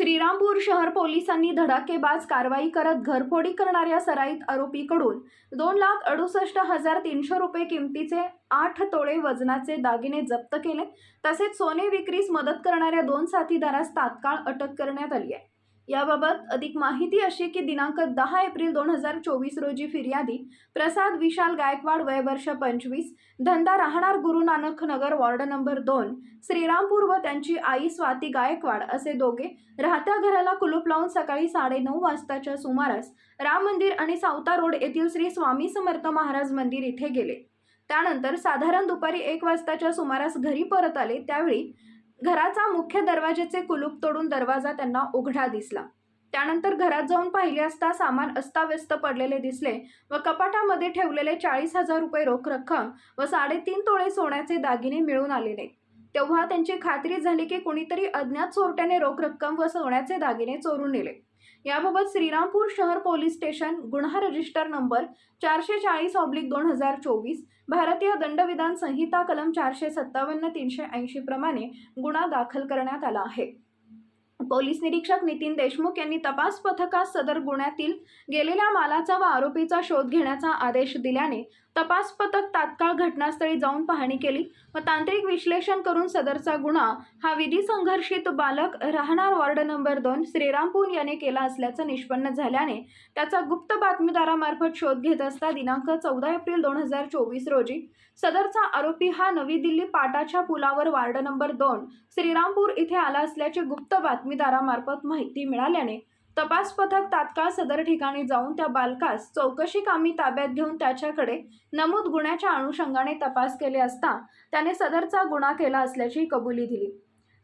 श्रीरामपूर शहर पोलिसांनी धडाकेबाज कारवाई करत घरफोडी करणाऱ्या सराईत आरोपीकडून दोन लाख अडुसष्ट हजार तीनशे रुपये किमतीचे आठ तोळे वजनाचे दागिने जप्त केले. तसेच सोने विक्रीस मदत करणाऱ्या दोन साथीदारास तात्काळ अटक करण्यात आली आहे. याबाबत अधिक माहिती अशी की दिनांक दहा एप्रिल दोन हजार चोवीस रोजी फिर्यादी प्रसाद विशाल गायकवाड वयवर्ष पंचवीस धंदा राहणार गुरु नानक नगर वॉर्ड नंबर दोन श्रीरामपूर व त्यांची आई स्वाती गायकवाड असे दोघे राहत्या घराला कुलूप लावून सकाळी साडेनऊ वाजताच्या सुमारास राम मंदिर आणि सावता रोड येथील श्री स्वामी समर्थ महाराज मंदिर इथे गेले. त्यानंतर साधारण दुपारी एक वाजताच्या सुमारास घरी परत आले. त्यावेळी घराचा मुख्य दरवाजेचे कुलूप तोडून दरवाजा त्यांना उघडा दिसला. त्यानंतर घरात जाऊन पाहिले असता सामान अस्ताव्यस्त पडलेले दिसले व कपाटामध्ये ठेवलेले चाळीस हजार रुपये रोख रक्कम व साडेतीन तोळे सोन्याचे दागिने मिळून आलेले. तेव्हा त्यांची खात्री झाली की कुणीतरी अज्ञात चोरट्याने रोख रक्कम व सोन्याचे दागिने चोरून नेले. याबाबत श्रीरामपूर शहर पोलीस स्टेशन गुन्हा रजिस्टर नंबर चारशे चाळीस ऑब्लिक दोन हजार चोवीस भारतीय दंडविधान संहिता कलम चारशे सत्तावन्न तीनशे ऐंशी प्रमाणे गुन्हा दाखल करण्यात आला आहे. पोलीस निरीक्षक नितीन देशमुख यांनी तपास पथकास सदर गुन्ह्यातील गेलेल्या मालाचा व आरोपीचा शोध घेण्याचा आदेश दिल्याने तपास पथक तात्काळ घटनास्थळी जाऊन पाहणी केली व तांत्रिक विश्लेषण करून सदरचा गुन्हा हा विधी संघर्षित बालक राहणार वॉर्ड नंबर दोन श्रीरामपूर याने केला असल्याचं निष्पन्न झाल्याने त्याचा गुप्त बातमीदारामार्फत शोध घेत असता दिनांक चौदा एप्रिल दोन हजार चोवीस रोजी सदरचा आरोपी हा नवी दिल्ली पाटाच्या पुलावर वार्ड नंबर दोन श्रीरामपूर इथे आला असल्याची गुप्त बातमीदारामार्फत माहिती मिळाल्याने तपास पथक तात्काळ सदर ठिकाणी जाऊन त्या बालकास चौकशी कामी ताब्यात घेऊन त्याच्याकडे नमूद गुन्ह्याच्या अनुषंगाने तपास केले असता त्याने सदरचा गुन्हा केला असल्याची कबुली दिली.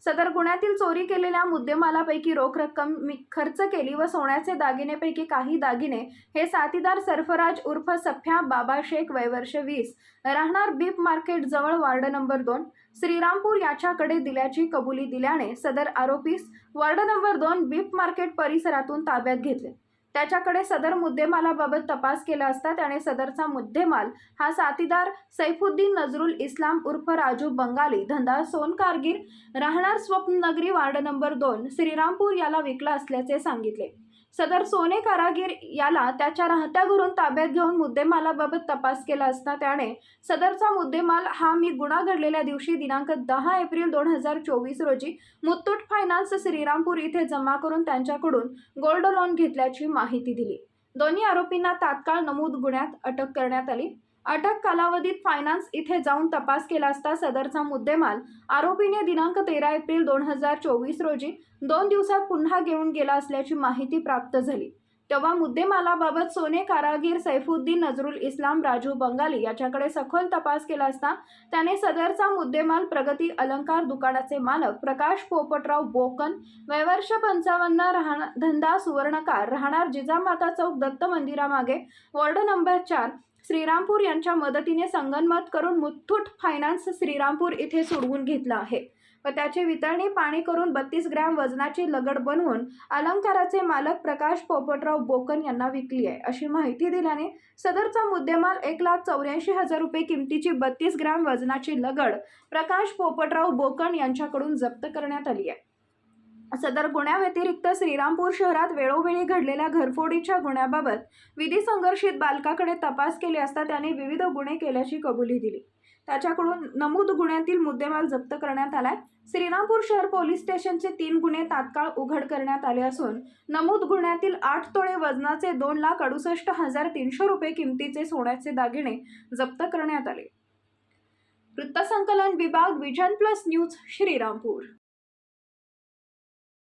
सदर गुन्ह्यातील चोरी केलेल्या मुद्देमालापैकी रोख रक्कम मी खर्च केली व सोन्याचे दागिनेपैकी काही दागिने हे साथीदार सरफराज उर्फ सफ्या बाबा शेख वयवर्ष वीस राहणार बीप मार्केट जवळ वार्ड नंबर दोन. श्रीरामपूर याच्याकडे दिल्याची कबुली दिल्याने सदर आरोपीस वार्ड नंबर दोन बीप मार्केट परिसरातून ताब्यात घेतले. त्याच्याकडे सदर मुद्देमालाबाबत तपास केला असता त्याने सदरचा मुद्देमाल हा साथीदार सैफुद्दीन नजरुल इस्लाम उर्फ राजू बंगाली धंदा सोनकारगीर राहणार स्वप्ननगरी वार्ड नंबर दोन श्रीरामपूर याला विकला असल्याचे सांगितले. सदर सोने कारागीर याला त्याच्या राहत्या घरून ताब्यात घेऊन मुद्देमालाबाबत तपास केला असता त्याने सदरचा मुद्देमाल हा मी गुन्हा घडलेल्या दिवशी दिनांक दहा एप्रिल दोन हजार चोवीस रोजी मुत्तूट फायनान्स श्रीरामपूर इथे जमा करून त्यांच्याकडून गोल्ड लोन घेतल्याची माहिती दिली. दोन्ही आरोपींना तात्काळ नमूद गुन्ह्यात अटक करण्यात आली. अटक कालावधीत फायनान्स इथे जाऊन तपास केला असता सदरचा मुद्देमाल आरोपीने दिनांक तेरा एप्रिल दोन हजार चोवीस रोजी दोन दिवसात पुन्हा घेऊन गेला असल्याची माहिती प्राप्त झाली. तेव्हा मुद्देमालाबाबत सोने कारागीर सैफुद्दीन नजरुल इस्लाम राजू बंगाली याच्याकडे सखोल तपास केला असता त्याने सदरचा मुद्देमाल प्रगती अलंकार दुकानाचे मालक प्रकाश पोपटराव बोकन वयवर्ष पंचावन्न राहणार धंदा सुवर्णकार राहणार जिजामाता चौक दत्त मंदिरामागे वॉर्ड नंबर चार श्रीरामपूर यांच्या मदतीने संगनमत करून मुथ्थूट फायनान्स श्रीरामपूर इथे सोडवून घेतलं आहे. व त्याची वितरणी पाणी करून बत्तीस ग्रॅम वजनाची लगड बनवून अलंकाराचे मालक प्रकाश पोपटराव बोकन यांना विकली आहे. अशी माहिती दिल्याने सदरचा मुद्देमाल एक लाख चौऱ्याऐंशी हजार रुपये किमतीची बत्तीस ग्रॅम वजनाची लगड प्रकाश पोपटराव बोकन यांच्याकडून जप्त करण्यात आली आहे. सदर गुन्ह्याव्यतिरिक्त श्रीरामपूर शहरात वेळोवेळी घडलेल्या घरफोडीच्या गुन्ह्याबाबत विधी संघर्षित बालकाकडे तपास केले असता त्याने विविध गुन्हे केल्याची कबुली दिली. त्याच्याकडून नमूद गुन्ह्यातील मुद्देमाल जप्त करण्यात आलाय. श्रीरामपूर शहर पोलीस स्टेशनचे तीन गुन्हे तात्काळ उघड करण्यात आले असून नमूद गुन्ह्यातील आठ तोळे वजनाचे दोन लाख अडुसष्ट हजार तीनशे रुपये किमतीचे सोन्याचे दागिने जप्त करण्यात आले. वृत्तसंकलन विभाग विजन प्लस न्यूज श्रीरामपूर.